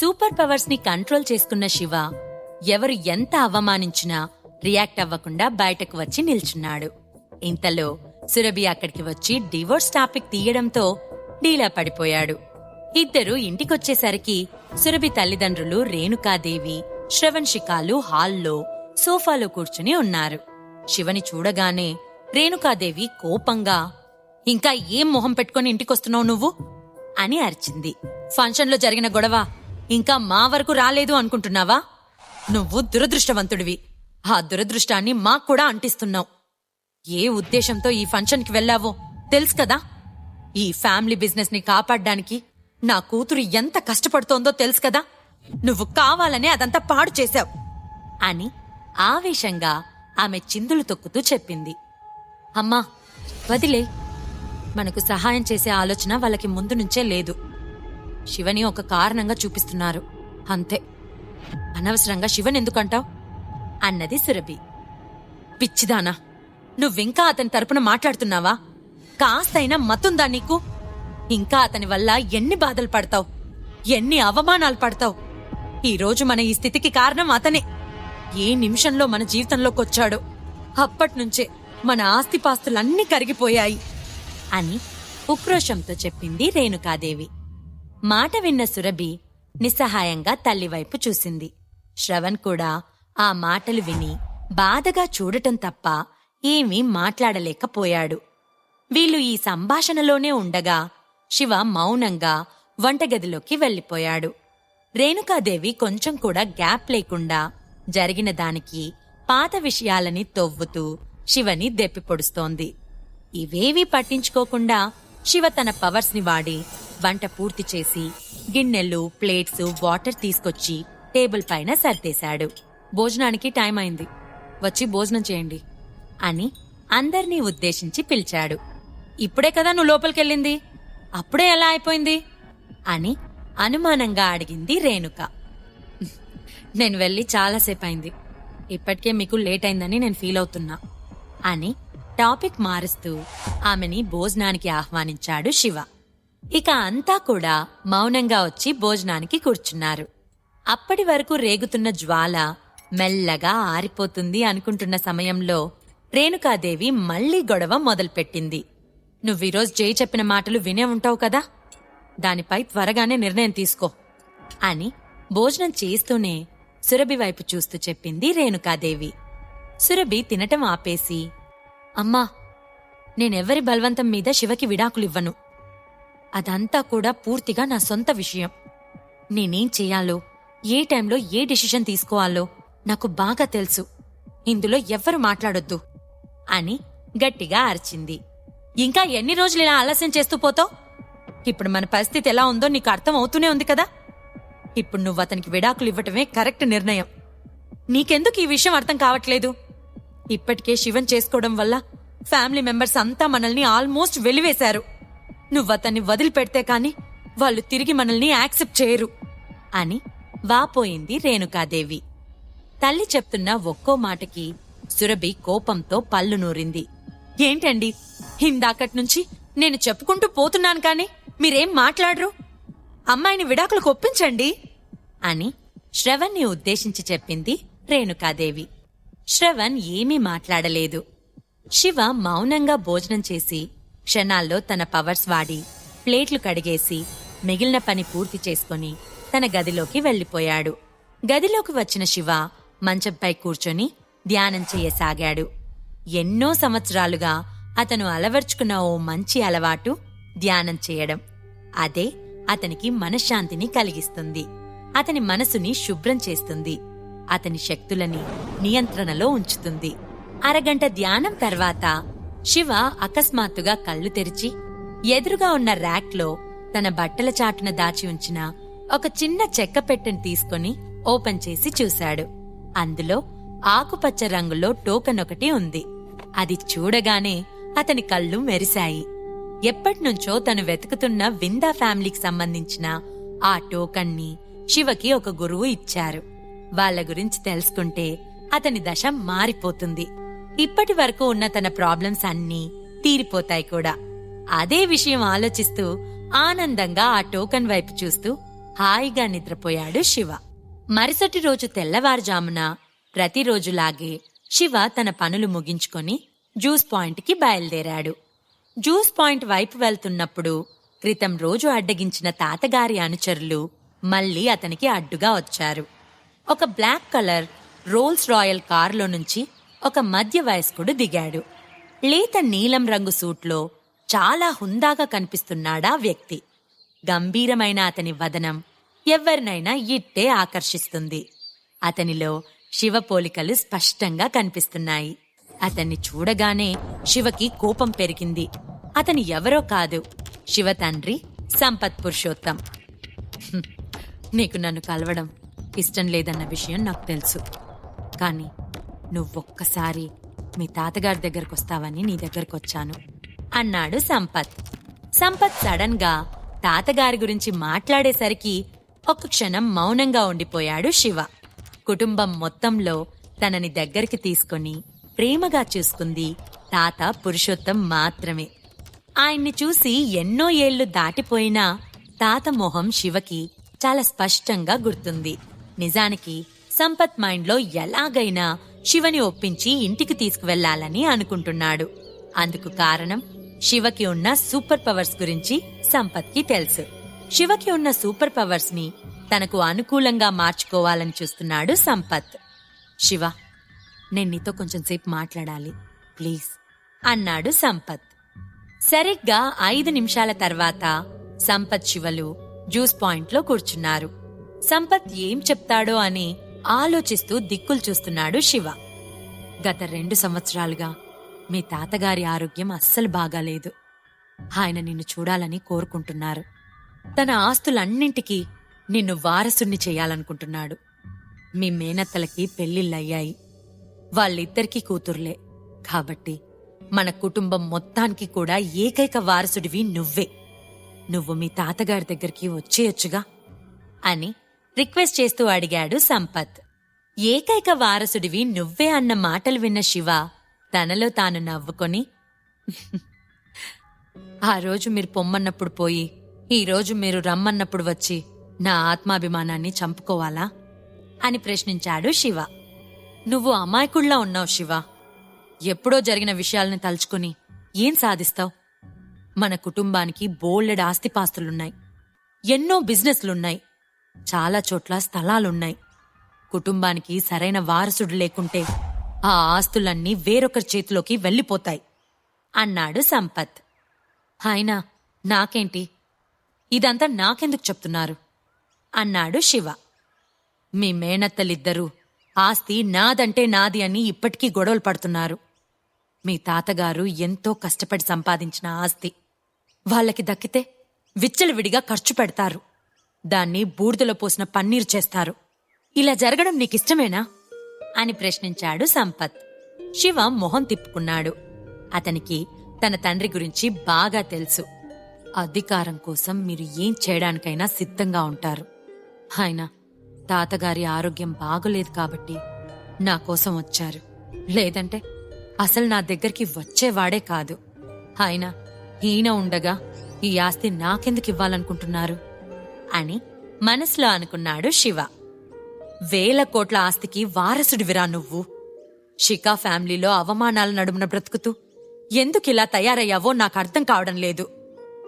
Super పవర్స్ని control చేసుకున్న శివ ఎవరు ఎంత అవమానించినా రియాక్ట్ అవ్వకుండా బయటకు వచ్చి నిల్చున్నాడు. ఇంతలో సురభి అక్కడికి వచ్చి డివోర్స్ టాపిక్ తీయడంతో డీలా పడిపోయాడు. ఇద్దరు ఇంటికొచ్చేసరికి సురభి తల్లిదండ్రులు రేణుకాదేవి శ్రవణ్ శిఖాలు హాల్లో సోఫాలో కూర్చుని ఉన్నారు. శివని చూడగానే రేణుకాదేవి కోపంగా ఇంకా ఏం మొహం పెట్టుకుని ఇంటికొస్తున్నావు నువ్వు? అని అరిచింది. ఫంక్షన్లో జరిగిన గొడవ ఇంకా మా వరకు రాలేదు అనుకుంటున్నావా? నువ్వు దురదృష్టవంతుడివి. ఆ దురదృష్టాన్ని మాకు కూడా అంటిస్తున్నావు. ఏ ఉద్దేశంతో ఈ ఫంక్షన్కి వెళ్ళావో తెలుసు కదా? ఈ ఫ్యామిలీ బిజినెస్ని నా కూతురు ఎంత కష్టపడుతోందో తెలుసు కదా? నువ్వు కావాలనే అదంతా పాడు చేశావు. అని ఆవేశంగా ఆమె చిందులు తొక్కుతూ చెప్పింది. అమ్మా వదిలే. మనకు సహాయం చేసే ఆలోచన వాళ్ళకి ముందు నుంచే లేదు. శివని ఒక కారణంగా చూపిస్తున్నారు. అంతే. అనవసరంగా శివన్ ఎందుకంటావు? అన్నది సురభి. పిచ్చిదానా నువ్వింకా అతని తరపున మాట్లాడుతున్నావా? కాస్తైనా మతుందా నీకు? ఇంకా అతని వల్ల ఎన్ని బాధలు పడతావు? ఎన్ని అవమానాలు పడతావు? ఈరోజు మన ఈ స్థితికి కారణం అతనే. ఏ నిమిషంలో మన జీవితంలోకి వచ్చాడో అప్పట్నుంచే మన ఆస్తిపాస్తులన్నీ కరిగిపోయాయి. అని ఉక్రోషంతో చెప్పింది రేణుకాదేవి. మాట విన్న సురభి నిస్సహాయంగా తల్లివైపు చూసింది. శ్రవణ్ కూడా ఆ మాటలు విని బాధగా చూడటం తప్ప ఏమీ మాట్లాడలేకపోయాడు. వీళ్ళు ఈ సంభాషణలోనే ఉండగా శివ మౌనంగా వంటగదిలోకి వెళ్ళిపోయాడు. రేణుకాదేవి కొంచెం కూడా గ్యాప్ లేకుండా జరిగిన దానికి పాత విషయాలని తొవ్వుతూ శివని దెప్పిపొడుస్తోంది. ఇవేవీ పట్టించుకోకుండా శివ తన పవర్స్ని వాడి వంట పూర్తి చేసి గిన్నెలు ప్లేట్స్ వాటర్ తీసుకొచ్చి టేబుల్ పైన సర్దేశాడు. భోజనానికి టైం అయింది. వచ్చి భోజనం చేయండి అని అందర్నీ ఉద్దేశించి పిలిచాడు. ఇప్పుడే కదా నువ్వు లోపలికెళ్ళింది? అప్పుడే ఎలా అయిపోయింది? అని అనుమానంగా అడిగింది రేణుక. నేను వెళ్ళి చాలాసేపు అయింది ఇప్పటికే మీకు లేట్ అయిందని నేను ఫీల్ అవుతున్నా అని టాపిక్ మారుస్తూ ఆమెని భోజనానికి ఆహ్వానించాడు శివ. ఇక అంతా కూడా మౌనంగా వచ్చి భోజనానికి కూర్చున్నారు. అప్పటి వరకు రేగుతున్న జ్వాల మెల్లగా ఆరిపోతుంది అనుకుంటున్న సమయంలో రేణుకాదేవి మళ్ళీ గొడవ మొదలుపెట్టింది. నువ్వీరోజు జై చెప్పిన మాటలు వినే ఉంటావు కదా? దానిపై త్వరగానే నిర్ణయం తీసుకో అని భోజనం చేస్తూనే సురభి వైపు చూస్తూ చెప్పింది రేణుకాదేవి. సురభి తినటం ఆపేసి అమ్మా నేనెవ్వరి బలవంతం మీద శివకి విడాకులివ్వను. అదంతా కూడా పూర్తిగా నా సొంత విషయం. నేనేం చేయాలో ఏ టైంలో ఏ డిసిషన్ తీసుకోవాలో నాకు బాగా తెలుసు. ఇందులో ఎవ్వరు మాట్లాడొద్దు అని గట్టిగా అరిచింది. ఇంకా ఎన్ని రోజులు ఇలా ఆలస్యం చేస్తూ పోతావు? ఇప్పుడు మన పరిస్థితి ఎలా ఉందో నీకు అర్థం అవుతూనే ఉంది కదా? ఇప్పుడు నువ్వు అతనికి విడాకులు ఇవ్వటమే కరెక్ట్ నిర్ణయం. నీకెందుకు ఈ విషయం అర్థం కావట్లేదు? ఇప్పటికే శివన్ చేసుకోవడం వల్ల ఫ్యామిలీ మెంబర్స్ అంతా మనల్ని ఆల్మోస్ట్ వెలివేశారు. నువ్వు అతన్ని వదిలిపెడితే కాని వాళ్ళు తిరిగి మనల్ని యాక్సెప్ట్ చేయరు. అని వాపోయింది రేణుకాదేవి. తల్లి చెప్తున్న ఒక్కో మాటకి సురభి కోపంతో పళ్ళు నూరింది. ఏంటండి? ఇందాకటి నుంచి నేను చెప్పుకుంటూ పోతున్నాను కాని మీరేం మాట్లాడరు? అమ్మాయిని విడాకులకు ఒప్పించండి. అని శ్రవణ్ని ఉద్దేశించి చెప్పింది రేణుకాదేవి. శ్రవణ్ ఏమీ మాట్లాడలేదు. శివ మౌనంగా భోజనం చేసి క్షణాల్లో తన పవర్స్ వాడి ప్లేట్లు కడిగేసి మిగిలిన పని పూర్తి చేసుకుని తన గదిలోకి వెళ్ళిపోయాడు గదిలోకి వచ్చిన శివ మంచంపై కూర్చొని ధ్యానం చేయసాగాడు. ఎన్నో సంవత్సరాలుగా అతను అలవర్చుకున్న ఓ మంచి అలవాటు ధ్యానం చేయడం. అదే అతనికి మనశ్శాంతిని కలిగిస్తుంది. అతని మనసుని శుభ్రం చేస్తుంది. అతని శక్తులని నియంత్రణలో ఉంచుతుంది. అరగంట ధ్యానం తర్వాత శివ అకస్మాత్తుగా కళ్ళు తెరిచి ఎదురుగా ఉన్న ర్యాక్లో తన బట్టల చాటున దాచి ఉంచిన ఒక చిన్న చెక్క పెట్టెను తీసుకుని ఓపెన్ చేసి చూశాడు. అందులో ఆకుపచ్చ రంగులో టోకన్ ఒకటి ఉంది. అది చూడగానే అతని కళ్ళు మెరిశాయి. ఎప్పటినుంచో తను వెతుకుతున్న విందా ఫ్యామిలీకి సంబంధించిన ఆ టోకన్ని శివకి ఒక గురువు ఇచ్చారు. వాళ్ళ గురించి తెలుసుకుంటే అతని దశ మారిపోతుంది. ఇప్పటి వరకు ఉన్న తన ప్రాబ్లమ్స్ అన్నీ తీరిపోతాయి కూడా. అదే విషయం ఆలోచిస్తూ ఆనందంగా ఆ టోకన్ వైపు చూస్తూ హాయిగా నిద్రపోయాడు శివ. మరుసటి రోజు తెల్లవారుజామున ప్రతిరోజులాగే శివ తన పనులు ముగించుకొని జ్యూస్ పాయింట్కి బయలుదేరాడు. జ్యూస్ పాయింట్ వైపు వెళ్తున్నప్పుడు క్రితం రోజు అడ్డగించిన తాతగారి అనుచరులు మళ్ళీ అతనికి అడ్డుగా వచ్చారు. ఒక బ్లాక్ కలర్ రోల్స్ రాయల్ కారులో నుంచి ఒక మధ్య వయస్కుడు దిగాడు. లేత నీలం రంగు సూట్లో చాలా హుందాగా కనిపిస్తున్నాడా వ్యక్తి. గంభీరమైన అతని వదనం ఎవరినైనా ఇట్టే ఆకర్షిస్తుంది. అతనిలో శివ పోలికలు స్పష్టంగా కనిపిస్తున్నాయి. అతన్ని చూడగానే శివకి కోపం పెరిగింది. అతని ఎవరో కాదు. శివ తండ్రి సంపత్ పురుషోత్తం. నీకు నన్ను కలవడం ఇష్టం లేదన్న విషయం నాకు తెలుసు. కానీ నువ్వొక్కసారి మీ తాతగారి దగ్గరకు వస్తావని నీ దగ్గరకు వచ్చాను అన్నాడు సంపత్. సంపత్ సడన్గా తాతగారి గురించి మాట్లాడేసరికి ఒక క్షణం మౌనంగా ఉండిపోయాడు శివ. కుటుంబం మొత్తంలో తనని దగ్గరికి తీసుకొని ప్రేమగా చూసుకుంది తాత పురుషోత్తం మాత్రమే. ఆయన్ని చూసి ఎన్నో ఏళ్ళు దాటిపోయినా తాత మొహం శివకి చాలా స్పష్టంగా గుర్తుంది. నిజానికి సంపత్ మైండ్లో ఎలాగైనా శివని ఒప్పించి ఇంటికి తీసుకువెళ్ళాలని అనుకుంటున్నాడు. అందుకు కారణం శివకి ఉన్న సూపర్ పవర్స్ గురించి సంపత్కి తెలుసు. శివకి ఉన్న సూపర్ పవర్స్ని తనకు అనుకూలంగా మార్చుకోవాలని చూస్తున్నాడు సంపత్. శివ నేను నీతో కొంచెం సేపు మాట్లాడాలి ప్లీజ్ అన్నాడు సంపత్. సరిగ్గా ఐదు నిమిషాల తర్వాత సంపత్ శివలు జ్యూస్ పాయింట్లో కూర్చున్నారు. సంపత్ ఏం చెప్తాడో అని ఆలోచిస్తూ దిక్కులు చూస్తున్నాడు శివ. గత రెండు సంవత్సరాలుగా మీ తాతగారి ఆరోగ్యం అస్సలు బాగాలేదు. ఆయన నిన్ను చూడాలని కోరుకుంటున్నారు. తన ఆస్తులన్నింటికీ నిన్ను వారసుణ్ణి చేయాలనుకుంటున్నాడు. మీ మేనత్తలకి పెళ్ళిళ్ళయ్యాయి వాళ్ళిద్దరికీ కూతుర్లే. కాబట్టి మన కుటుంబం మొత్తానికి కూడా ఏకైక వారసుడివి నువ్వే. నువ్వు మీ తాతగారి దగ్గరికి వచ్చేయొచ్చుగా అని రిక్వెస్ట్ చేస్తూ అడిగాడు సంపత్. ఏకైక వారసుడివి నువ్వే అన్న మాటలు విన్న శివ తనలో తాను నవ్వుకొని ఆ రోజు మీరు పొమ్మన్నప్పుడు పోయి ఈరోజు మీరు రమ్మన్నప్పుడు వచ్చి నా ఆత్మాభిమానాన్ని చంపుకోవాలా? అని ప్రశ్నించాడు శివ. నువ్వు అమాయకుల్లా ఉన్నావు శివ. ఎప్పుడో జరిగిన విషయాలను తలుచుకుని ఏం సాధిస్తావు? మన కుటుంబానికి బోల్డెడ్ ఆస్తిపాస్తులున్నాయి. ఎన్నో బిజినెస్లున్నాయి. చాలా చోట్ల స్థలాలున్నాయి. కుటుంబానికి సరైన వారసుడు లేకుంటే ఆ ఆస్తులన్నీ వేరొకరి చేతిలోకి వెళ్ళిపోతాయి అన్నాడు సంపత్. అయినా నాకేంటి? ఇదంతా నాకెందుకు చెప్తున్నారు? అన్నాడు శివ. మీ మేనత్తలిద్దరూ ఆస్తి నాదంటే నాది అని ఇప్పటికీ గొడవలు పడుతున్నారు. మీ తాతగారు ఎంతో కష్టపడి సంపాదించిన ఆస్తి. వాళ్ళకి దక్కితే విచ్చలవిడిగా ఖర్చు పెడతారు. దాన్ని బూడిదలో పోసిన పన్నీర్ చేస్తారు. ఇలా జరగడం నీకిష్టమేనా? అని ప్రశ్నించాడు సంపత్. శివ మొహం తిప్పుకున్నాడు. అతనికి తన తండ్రి గురించి బాగా తెలుసు. అధికారం కోసం మీరు ఏం చేయడానికైనా సిద్ధంగా ఉంటారు. ఆయన తాతగారి ఆరోగ్యం బాగోలేదు కాబట్టి నా కోసం వచ్చారు. లేదంటే అసలు నా దగ్గరికి వచ్చేవాడే కాదు. ఆయన ఈయన ఉండగా ఈ ఆస్తి నాకెందుకు ఇవ్వాలనుకుంటున్నారు? అని మనసులో అనుకున్నాడు శివ. వేల కోట్ల ఆస్తికి వారసుడివిరా నువ్వు. షికా ఫ్యామిలీలో అవమానాల నడుమున బ్రతుకుతూ ఎందుకిలా తయారయ్యావో నాకు అర్థం కావడం లేదు.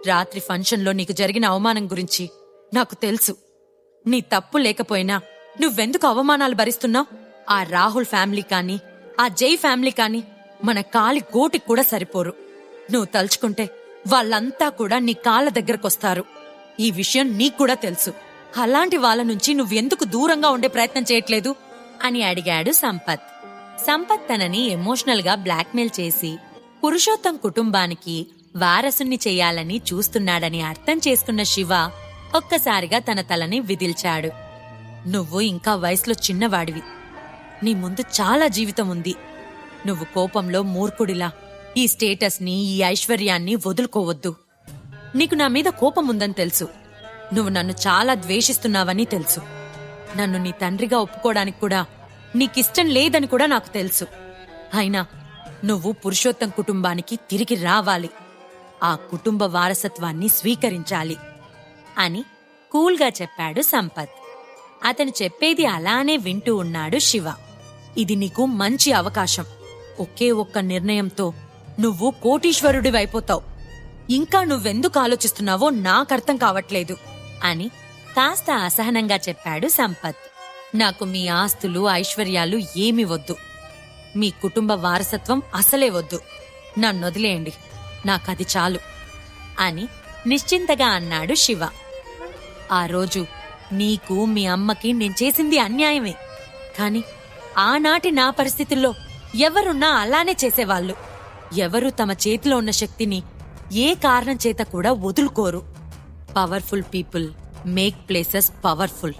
రాత్రి ఫంక్షన్లో నీకు జరిగిన అవమానం గురించి నాకు తెలుసు. నీ తప్పు లేకపోయినా నువ్వెందుకు అవమానాలు భరిస్తున్నావు? ఆ రాహుల్ ఫ్యామిలీ కానీ ఆ జై ఫ్యామిలీ కానీ మన కాలి గోటికి కూడా సరిపోరు. నువ్వు తలుచుకుంటే వాళ్ళంతా కూడా నీ కాళ్ళ దగ్గరకొస్తారు. ఈ విషయం నీకు కూడా తెలుసు. అలాంటి వాళ్ళ నుంచి నువ్వెందుకు దూరంగా ఉండే ప్రయత్నం చేయట్లేదు? అని అడిగాడు సంపత్. సంపత్ తనని ఎమోషనల్గా బ్లాక్మెయిల్ చేసి పురుషోత్తం కుటుంబానికి వారసుని చేయాలని చూస్తున్నాడని అర్థం చేసుకున్న శివ ఒక్కసారిగా తన తలని విదిల్చాడు. నువ్వు ఇంకా వయసులో చిన్నవాడివి. నీ ముందు చాలా జీవితం ఉంది. నువ్వు కోపంలో మూర్ఖుడిలా. ఈ స్టేటస్ని ఈ ఐశ్వర్యాన్ని వదులుకోవద్దు. నీకు నా మీద కోపం ఉందని తెలుసు. నువ్వు నన్ను చాలా ద్వేషిస్తున్నావని తెలుసు. నన్ను నీ తండ్రిగా ఒప్పుకోవడానికి కూడా నీకిష్టం లేదని కూడా నాకు తెలుసు. అయినా నువ్వు పురుషోత్తం కుటుంబానికి తిరిగి రావాలి. ఆ కుటుంబ వారసత్వాన్ని స్వీకరించాలి అని కూల్గా చెప్పాడు సంపత్. అతను చెప్పేది అలానే వింటూ ఉన్నాడు శివ. ఇది నీకు మంచి అవకాశం. ఒకే ఒక్క నిర్ణయంతో నువ్వు కోటీశ్వరుడివైపోతావు. ఇంకా నువ్వెందుకు ఆలోచిస్తున్నావో నాకర్థం కావట్లేదు అని కాస్త అసహనంగా చెప్పాడు సంపత్. నాకు మీ ఆస్తులు ఐశ్వర్యాలు ఏమి వద్దు. మీ కుటుంబ వారసత్వం అసలే వద్దు. నన్నొదిలేయండి నాకది చాలు అని నిశ్చింతగా అన్నాడు శివ. ఆ రోజు నీకు మీ అమ్మకి నేను చేసింది అన్యాయమే. కాని ఆనాటి నా పరిస్థితుల్లో ఎవరున్నా అలానే చేసేవాళ్ళు. ఎవరు తమ చేతిలో ఉన్న శక్తిని ఏ కారణం చేత కూడా వదులుకోరు. Powerful people make places powerful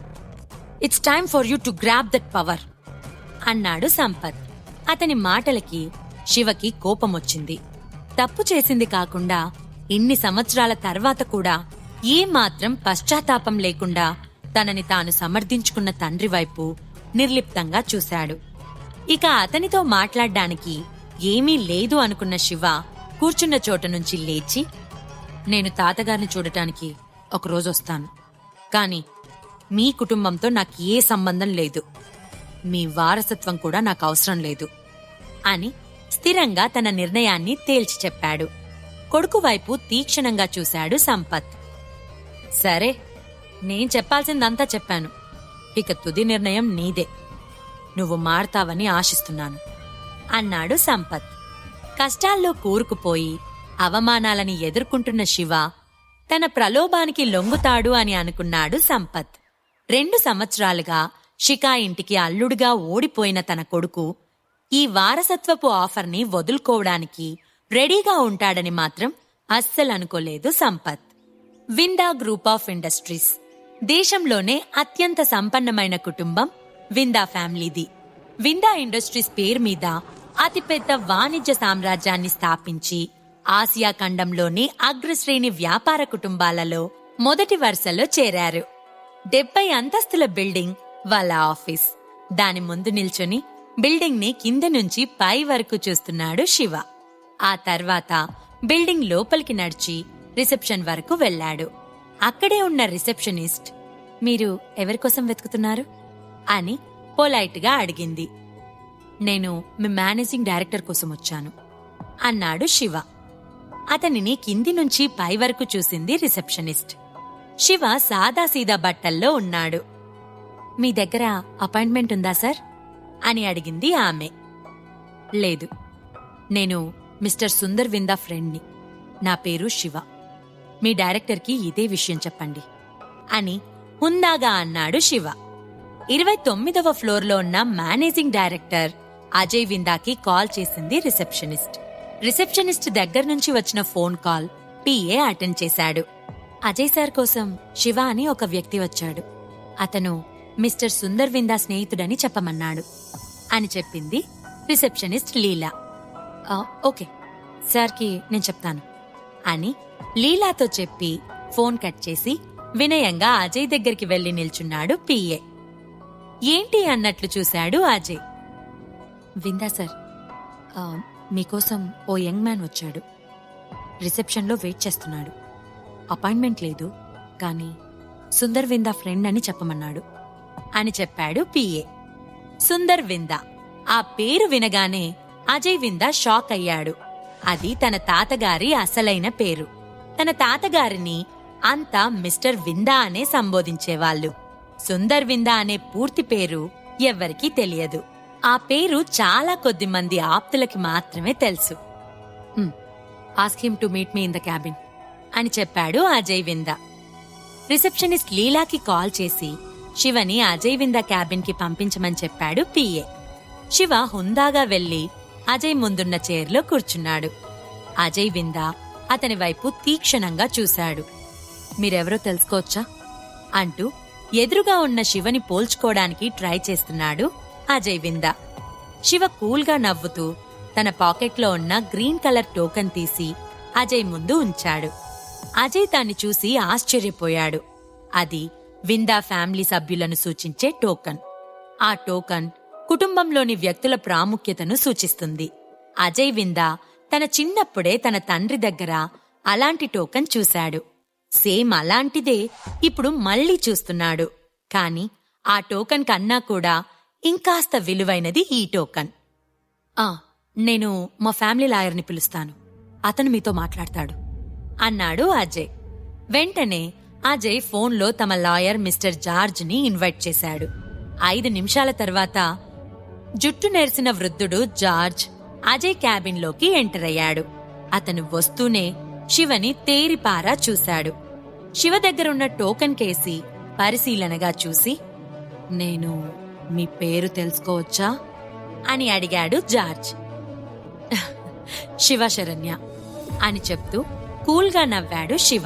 it's time for you to grab that power అన్నాడు సంపత్. అతని మాటలకి శివకి కోపమొచ్చింది. తప్పు చేసింది కాకుండా ఇన్ని సంవత్సరాల తర్వాత కూడా ఏమాత్రం పశ్చాత్తాపం లేకుండా తనని తాను సమర్థించుకున్న తండ్రి వైపు నిర్లిప్తంగా చూశాడు. ఇక అతనితో మాట్లాడ్డానికి ఏమీ లేదు అనుకున్న శివ కూర్చున్న చోట నుంచి లేచి నేను తాతగారిని చూడటానికి ఒకరోజు వస్తాను. కాని మీ కుటుంబంతో నాకు ఏ సంబంధం లేదు. మీ వారసత్వం కూడా నాకు అవసరం లేదు అని స్థిరంగా తన నిర్ణయాన్ని తేల్చి చెప్పాడు. కొడుకు వైపు తీక్షణంగా చూశాడు సంపత్. సరే నేను చెప్పాల్సిందంతా చెప్పాను. ఇక తుది నిర్ణయం నీదే. నువ్వు మారతావని ఆశిస్తున్నాను అన్నాడు సంపత్. కష్టాల్లో కూరుకుపోయి అవమానాలని ఎదుర్కొంటున్న శివ తన ప్రలోభానికి లొంగుతాడు అని అనుకున్నాడు సంపత్. రెండు సంవత్సరాలుగా షికా ఇంటికి అల్లుడుగా ఓడిపోయిన తన కొడుకు ఈ వారసత్వపు ఆఫర్ని వదులుకోవడానికి రెడీగా ఉంటాడని మాత్రం అస్సలు అనుకోలేదు Sampath. Vinda group of industries దేశంలోనే అత్యంత సంపన్నమైన కుటుంబం విందా ఫ్యామిలీది. విందా ఇండస్ట్రీస్ పేరు మీద అతిపెద్ద వాణిజ్య సామ్రాజ్యాన్ని స్థాపించి ఆసియా ఖండంలోని అగ్రశ్రేణి వ్యాపార కుటుంబాలలో మొదటి వరుసలో చేరారు. డెబ్బై అంతస్తుల బిల్డింగ్ వాళ్ళ ఆఫీస్. దాని ముందు నిల్చొని బిల్డింగ్ని కింద నుంచి పై వరకు చూస్తున్నాడు శివ. ఆ తర్వాత బిల్డింగ్ లోపలికి నడిచి రిసెప్షన్ వరకు వెళ్ళాడు. అక్కడే ఉన్న రిసెప్షనిస్ట్ మీరు ఎవరికోసం వెతుకుతున్నారు? అని పొలైట్గా అడిగింది. నేను మీ మేనేజింగ్ డైరెక్టర్ కోసం వచ్చాను. అన్నాడు శివ. అతనిని కింది నుంచి పై వరకు చూసింది రిసెప్షనిస్ట్. శివ సాదాసీదా బట్టల్లో ఉన్నాడు. మీ దగ్గర అపాయింట్మెంట్ ఉందా సార్? అని అడిగింది ఆమె. లేదు. నేను మిస్టర్ సుందర్ విందా ఫ్రెండ్ని. నా పేరు శివ. మీ డైరెక్టర్కి ఇదే విషయం చెప్పండి. అని హుందాగా అన్నాడు శివ. ఇరవై తొమ్మిదవ ఫ్లోర్లో ఉన్న మేనేజింగ్ డైరెక్టర్ అజయ్ విందాకి కాల్ చేసింది రిసెప్షనిస్ట్. రిసెప్షనిస్ట్ దగ్గర నుంచి వచ్చిన ఫోన్ కాల్ పిఏ అటెండ్ చేశాడు. అజయ్ సార్ కోసం శివ అని ఒక వ్యక్తి వచ్చాడు. అతను మిస్టర్ సుందర్ విందా స్నేహితుడని చెప్పమన్నాడు అని చెప్పింది రిసెప్షనిస్ట్ లీలా. ఓకే సార్కి నేను చెప్తాను అని లీలాతో చెప్పి ఫోన్ కట్ చేసి వినయంగా అజయ్ దగ్గరికి వెళ్ళి నిల్చున్నాడు పిఏ. ఏంటి అన్నట్లు చూశాడు అజయ్. విందా సార్ మీకోసం ఓ యంగ్ మ్యాన్ వచ్చాడు. రిసెప్షన్లో వెయిట్ చేస్తున్నాడు. అపాయింట్మెంట్ లేదు కానీ సుందర్ విందా ఫ్రెండ్ అని చెప్పమన్నాడు. అని చెప్పాడు పిఏ సుందర్ విందా ఆ పేరు వినగానే అజయ్ విందా షాక్ అయ్యాడు. అది తన తాతగారి అసలైన పేరు. తన తాతగారిని అంతా మిస్టర్ విందా అనే సంబోధించేవాళ్ళు. సుందర్ విందా అనే పూర్తి పేరు ఎవ్వరికీ తెలియదు. ఆ పేరు చాలా కొద్ది మంది ఆప్తులకి మాత్రమే తెలుసు. Ask him to meet me in the cabin అని చెప్పాడు అజయ్ వింద. రిసెప్షనిస్ట్ లీలాకి కాల్ చేసి శివని అజయ్ వింద క్యాబిన్కి పంపించమని చెప్పాడు పిఏ శివ హుందాగా వెళ్ళి అజయ్ ముందున్న చైర్లో కూర్చున్నాడు. అజయ్ వింద అతని వైపు తీక్షణంగా చూశాడు. మీరెవరో తెలుసుకోవచ్చా? అంటూ ఎదురుగా ఉన్న శివని పోల్చుకోవడానికి ట్రై చేస్తున్నాడు అజయ్ విందా శివ కూల్గా నవ్వుతూ తన పాకెట్లో ఉన్న గ్రీన్ కలర్ టోకెన్ తీసి అజయ్ ముందు ఉంచాడు. అజయ్ దాన్ని చూసి ఆశ్చర్యపోయాడు. అది విందా ఫ్యామిలీ సభ్యులను సూచించే టోకన్. ఆ టోకన్ కుటుంబంలోని వ్యక్తుల ప్రాముఖ్యతను సూచిస్తుంది. అజయ్ విందా తన చిన్నప్పుడే తన తండ్రి దగ్గర అలాంటి టోకన్ చూశాడు. సేమ్ అలాంటిదే ఇప్పుడు మళ్ళీ చూస్తున్నాడు. కాని ఆ టోకన్ కన్నా కూడా ఇంకాస్త విలువైనది ఈ టోకన్. ఆ నేను మా ఫ్యామిలీ లాయర్ని పిలుస్తాను. అతను మీతో మాట్లాడతాడు. అన్నాడు అజయ్. వెంటనే అజయ్ ఫోన్లో తమ లాయర్ మిస్టర్ జార్జ్ని ఇన్వైట్ చేశాడు. ఐదు నిమిషాల తర్వాత జుట్టు నెరిసిన వృద్ధుడు జార్జ్ అజయ్ క్యాబిన్లోకి ఎంటర్ అయ్యాడు. అతను వస్తూనే శివని తేరిపారా చూశాడు. శివ దగ్గరున్న టోకెన్ కేసి పరిశీలనగా చూసి నేను మీ పేరు తెలుసుకోవచ్చా? అని అడిగాడు జార్జ్. శివ శరణ్య అని చెప్తూ కూల్గా నవ్వాడు శివ.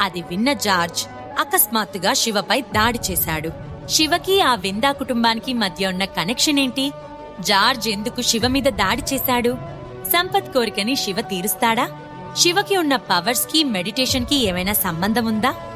అది విన్న జార్జ్ అకస్మాత్తుగా శివపై దాడి చేశాడు. శివకి ఆ విందా కుటుంబానికి మధ్య ఉన్న కనెక్షన్ ఏంటి? జార్జ్ ఎందుకు శివ మీద దాడి చేశాడు? సంపత్ కోరికని శివ తీరుస్తాడా? శివకి ఉన్న పవర్స్కి మెడిటేషన్కి ఏమైనా సంబంధం ఉందా?